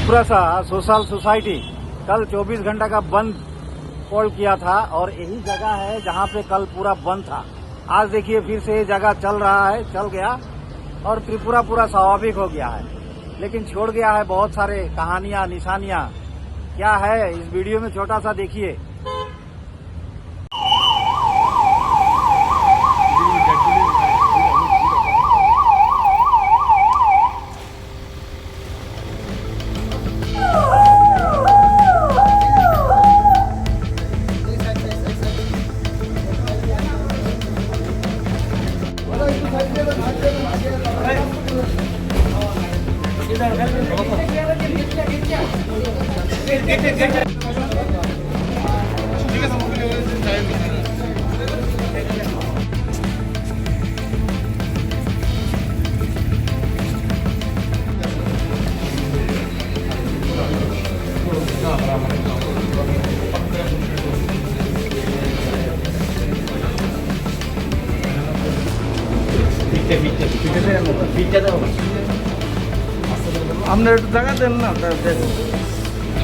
त्रिपुरा सा social society कल 24 घंटा का बंद कॉल किया था और यही जगह है जहाँ पे कल पूरा बंद था। आज देखिए फिर से ये जगह चल रहा है, चल गया और त्रिपुरा पूरा स्वाभाविक हो गया है। लेकिन छोड़ गया है बहुत सारे कहानियाँ, निशानियाँ। क्या है? इस वीडियो में छोटा सा देखिए। আপনার একটু জায়গা দেন না তা দেখুন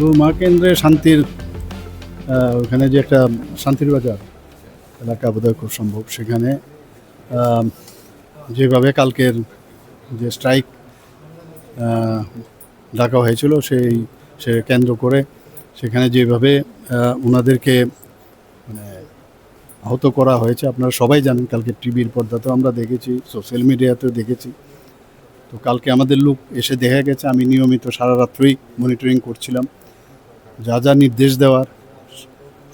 তো মা কেন্দ্রে শান্তির ওখানে যে একটা শান্তির বাজার এলাকা বোধহয় খুব সম্ভব। সেখানে যেভাবে কালকের যে স্ট্রাইক ডাকা হয়েছিল সেই, সে কেন্দ্র করে সেখানে যেভাবে ওনাদেরকে মানে আহত করা হয়েছে, আপনারা সবাই জানেন কালকে টিভির পর্দাতেও আমরা দেখেছি, সোশ্যাল মিডিয়াতেও দেখেছি। তো কালকে আমাদের লোক এসে দেখা গেছে, আমি নিয়মিত সারা রাত্রই মনিটরিং করছিলাম। যা যা নির্দেশ দেওয়ার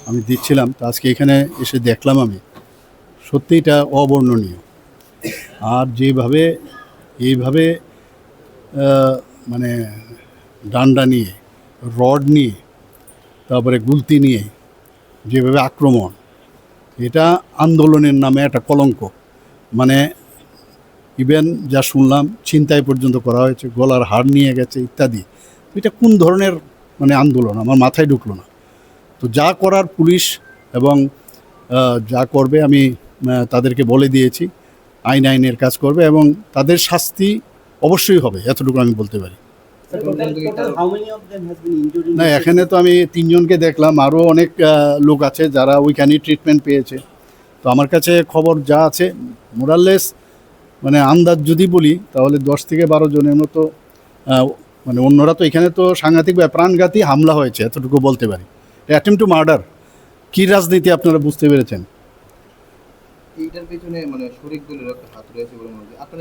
আমি দিচ্ছিলাম, তো আজকে এখানে এসে দেখলাম আমি। সত্যি এটা অবর্ণনীয়। আর যেভাবে, এইভাবে মানে ডান্ডা নিয়ে, রড নিয়ে, তারপরে গুলতি নিয়ে, যেভাবে আক্রমণ, এটা আন্দোলনের নামে একটা কলঙ্ক। মানে ইভেন যা শুনলাম, ছিনতাই পর্যন্ত করা হয়েছে, গলার হাড় নিয়ে গেছে, ইত্যাদি। এটা কোন ধরনের মানে আন্দোলন, আমার মাথায় ঢুকলো না। তো যা করার পুলিশ এবং যা করবে আমি তাদেরকে বলে দিয়েছি, আইন আইনের কাজ করবে এবং তাদের শাস্তি অবশ্যই হবে, এতটুকু আমি বলতে পারি। না, এখানে তো আমি তিনজনকে দেখলাম, আরও অনেক লোক আছে যারা ওইখানেই ট্রিটমেন্ট পেয়েছে। তো আমার কাছে খবর যা আছে মোরাললেস মানে আন্দাজ যদি বলি, তাহলে দশ থেকে বারো জনের মতো মানে অন্যরা তো এখানে তো সাংঘাতিক বা প্রাণঘাতী হামলা হয়েছে এতটুকু বলতে পারি। অ্যাটেম্প টু মার্ডার কী রাজনীতি আপনারা বুঝতে পেরেছেন? মানে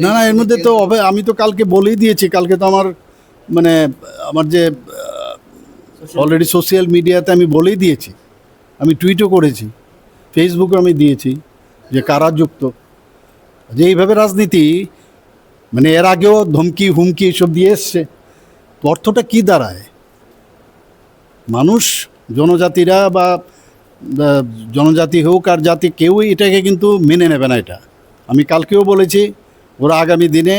না না এর মধ্যে তো আমি তো কালকে বলেই দিয়েছি কালকে তো আমার মানে আমার যে অলরেডি সোশ্যাল মিডিয়াতে আমি বলেই দিয়েছি। আমি টুইটও করেছি ফেসবুকে আমি দিয়েছি যে কারা যুক্ত। যে এইভাবে রাজনীতি মানে এর আগেও ধমকি হুমকি এসব দিয়ে এসছে। অর্থটা কি দাঁড়ায়? মানুষ জনজাতিরা বা জনজাতি হোক আর জাতি কেউই এটাকে কিন্তু মেনে নেবে না এটা। আমি কালকেও বলেছি ওরা আগামী দিনে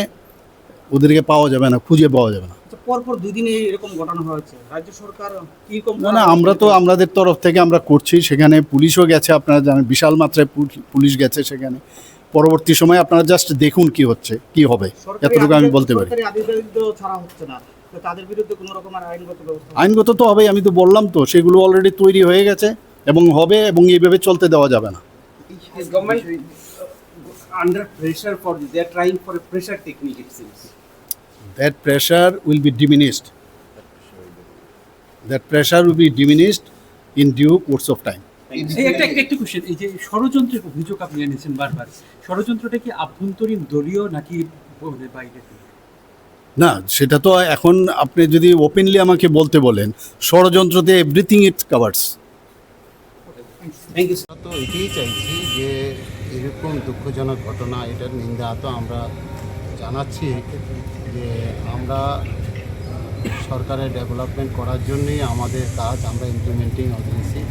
ওদেরকে পাওয়া যাবে না খুঁজে পাওয়া যাবে না। আচ্ছা, পরপর দুই দিনে এরকম ঘটনা হয়েছে। রাজ্য সরকার কীরকম না না আমরা তো আমাদের তরফ থেকে আমরা করছি সেখানে পুলিশও গেছে আপনারা জানেন বিশাল মাত্রায় পুলিশ গেছে সেখানে। পরবর্তী সময়ে আপনারা জাস্ট দেখুন কি হচ্ছে কি হবে। এতটুকু আমি বলতে পারি। ছাড়া হচ্ছে না। আইনগত তো হবে আমি তো বললাম তো সেগুলো অলরেডি তৈরি হয়ে গেছে এবং হবে এবং এইভাবে চলতে দেওয়া যাবে না। That pressure will be diminished in due course of time ষড়যন্ত্রের অভিযোগ আপনি এনেছেন বারবার ষড়যন্ত্রটা কি আভ্যন্তরীণ দলীয় নাকি মানে বাইরে না, সেটা তো এখন আপনি যদি ওপেনলি আমাকে বলতে বলেন ষড়যন্ত্রতে এভরিথিং ইট কাভার্স sir. আমরা তো এটাই চাইছি যে এরকম দুঃখজনক ঘটনা, এটার নিন্দা তো আমরা জানাচ্ছি যে আমরা সরকারের ডেভেলপমেন্ট করার জন্যই আমাদের কাজ আমরা ইমপ্লিমেন্টিং অথরিটি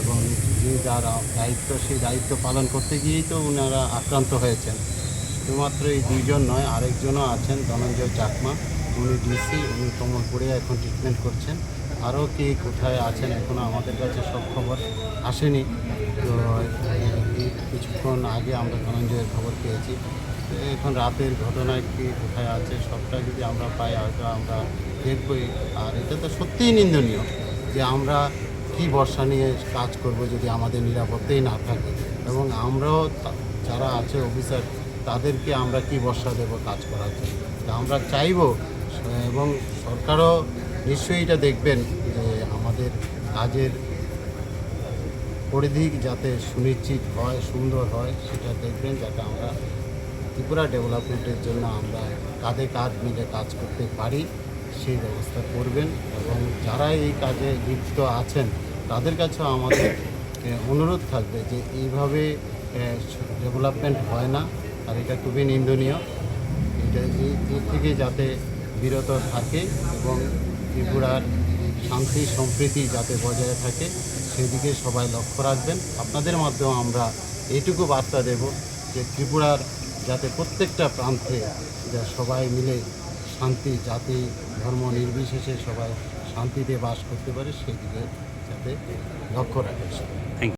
এবং যে যার দায়িত্ব সেই দায়িত্ব পালন করতে গিয়েই তো ওনারা আক্রান্ত হয়েছেন শুধুমাত্র এই দুইজন নয়, আরেকজনও আছেন, ধনঞ্জয় চাকমা, উনি ডিসি, উনি কমলপুরে এখন ট্রিটমেন্ট করছেন। আরও কে কোথায় আছেন এখনও আমাদের কাছে সব খবর আসেনি। তো কিছুক্ষণ আগে আমরা ধনঞ্জয়ের খবর পেয়েছি। এখন রাতের ঘটনায় কি কোথায় আছে, সবটা যদি আমরা পাই, হয়তো আমরা দেখবই। আর এটা তো সত্যিই নিন্দনীয় যে আমরা কি বর্ষা নিয়ে কাজ করব যদি আমাদের নিরাপত্তাই না থাকে। এবং আমরাও যারা আছে, অফিসার তাদেরকে আমরা কি বর্ষা দেব কাজ করার জন্য? আমরা চাইব, এবং সরকারও নিশ্চয়ই এটা দেখবেন যে আমাদের কাজের পরিধি যাতে সুনিশ্চিত হয়, সুন্দর হয়, সেটা দেখবেন যাতে আমরা ত্রিপুরা ডেভেলপমেন্টের জন্য আমরা কাঁধে কাঁধ মিলে কাজ করতে পারি, সেই ব্যবস্থা করবেন। এবং যারা এই কাজে লিপ্ত আছেন, তাদের কাছেও আমাদের অনুরোধ থাকবে যে এইভাবে ডেভেলপমেন্ট হয় না। আর এটা খুবই নিন্দনীয়। এটা এর থেকে যাতে বিরত থাকে এবং ত্রিপুরার শান্তি, সম্প্রীতি যাতে বজায় থাকে, সেদিকে সবাই লক্ষ্য রাখবেন। আপনাদের মাধ্যমে আমরা এইটুকু বার্তা দেব যে ত্রিপুরার যাতে প্রত্যেকটা প্রান্তে যা সবাই মিলে শান্তি, জাতি, ধর্ম নির্বিশেষে সবাই শান্তিতে বাস করতে পারে, সেদিকে যাতে লক্ষ্য রাখে সবাই।